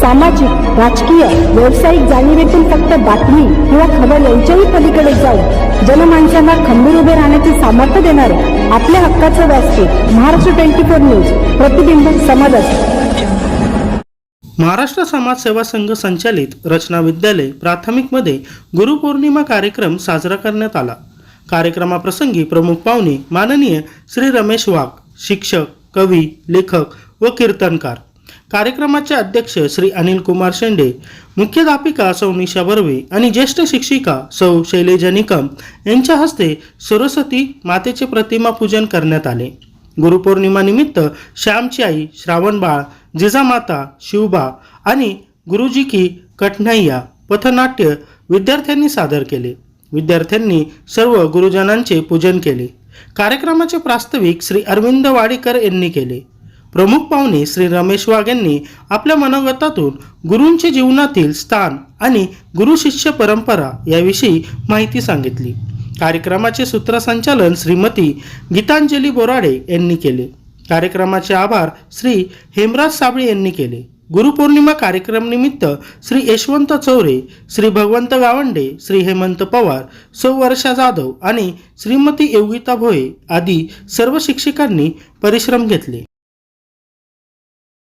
सामाजिक राजकीय व्यावसायिक जाणीवेतून फक्त बातमी किंवा खबर यांच्याही पलीकडे जाऊन जनमानसांना खंबीर उभे राहण्याचे सामर्थ्य देणारे आपल्या हक्काचं व्यासपीठ महाराष्ट्र ट्वेंटी फोर न्यूज प्रतिबिंब समाजात महाराष्ट्र समाज सेवा संघ संचालित रचना विद्यालय प्राथमिकमध्ये गुरुपौर्णिमा कार्यक्रम साजरा करण्यात आला. कार्यक्रमाप्रसंगी प्रमुख पाहुणे माननीय श्री रमेश वाघ शिक्षक कवी लेखक व कीर्तनकार. कार्यक्रमाचे अध्यक्ष श्री अनिल कुमार शेंडे मुख्याध्यापिका सौ निशा बर्वे आणि ज्येष्ठ शिक्षिका सौ शैलेजा निकम यांच्या हस्ते सरस्वती मातेचे प्रतिमा पूजन करण्यात आले. गुरुपौर्णिमानिमित्त श्यामची आई श्रावणबाळ जिजामाता शिवबा आणि गुरुजी की कठनैया पथनाट्य विद्यार्थ्यांनी सादर केले. विद्यार्थ्यांनी सर्व गुरुजनांचे पूजन केले. कार्यक्रमाचे प्रास्ताविक श्री अरविंद वाडीकर यांनी केले. प्रमुख पाहुणे श्री रमेश वाघ यांनी आपल्या मनोगतातून गुरूंचे जीवनातील स्थान आणि गुरु शिष्य परंपरा याविषयी माहिती सांगितली. कार्यक्रमाचे सूत्रसंचालन श्रीमती गीतांजली बोराडे यांनी केले. कार्यक्रमाचे आभार श्री हेमराज साबळे यांनी केले. गुरुपौर्णिमा कार्यक्रम निमित्त श्री यशवंत चौरे श्री भगवंत गावंडे श्री हेमंत पवार सौ वर्षा जाधव आणि श्रीमती योगिता भोये आदी सर्व शिक्षकांनी परिश्रम घेतले.